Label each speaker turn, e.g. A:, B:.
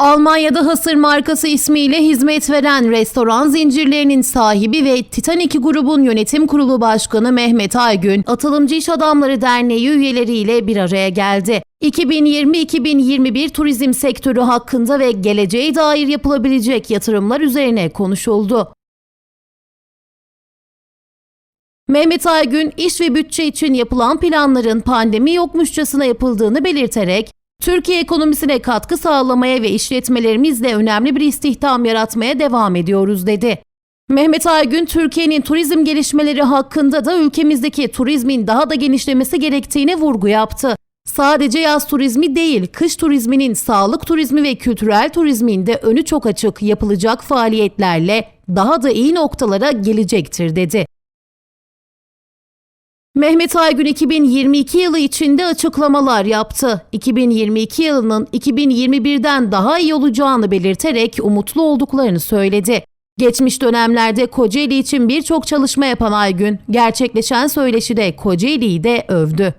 A: Almanya'da Hasır markası ismiyle hizmet veren restoran zincirlerinin sahibi ve Titanic grubun yönetim kurulu başkanı Mehmet Aygün, Atılımcı İş Adamları Derneği üyeleriyle bir araya geldi. 2020-2021 turizm sektörü hakkında ve geleceğe dair yapılabilecek yatırımlar üzerine konuşuldu. Mehmet Aygün, iş ve bütçe için yapılan planların pandemi yokmuşçasına yapıldığını belirterek, Türkiye ekonomisine katkı sağlamaya ve işletmelerimizle önemli bir istihdam yaratmaya devam ediyoruz dedi. Mehmet Aygün, Türkiye'nin turizm gelişmeleri hakkında da ülkemizdeki turizmin daha da genişlemesi gerektiğine vurgu yaptı. Sadece yaz turizmi değil, kış turizminin, sağlık turizmi ve kültürel turizmin de önü çok açık yapılacak faaliyetlerle daha da iyi noktalara gelecektir dedi. Mehmet Aygün 2022 yılı içinde açıklamalar yaptı. 2022 yılının 2021'den daha iyi olacağını belirterek umutlu olduklarını söyledi. Geçmiş dönemlerde Kocaeli için birçok çalışma yapan Aygün, gerçekleşen söyleşide Kocaeli'yi de övdü.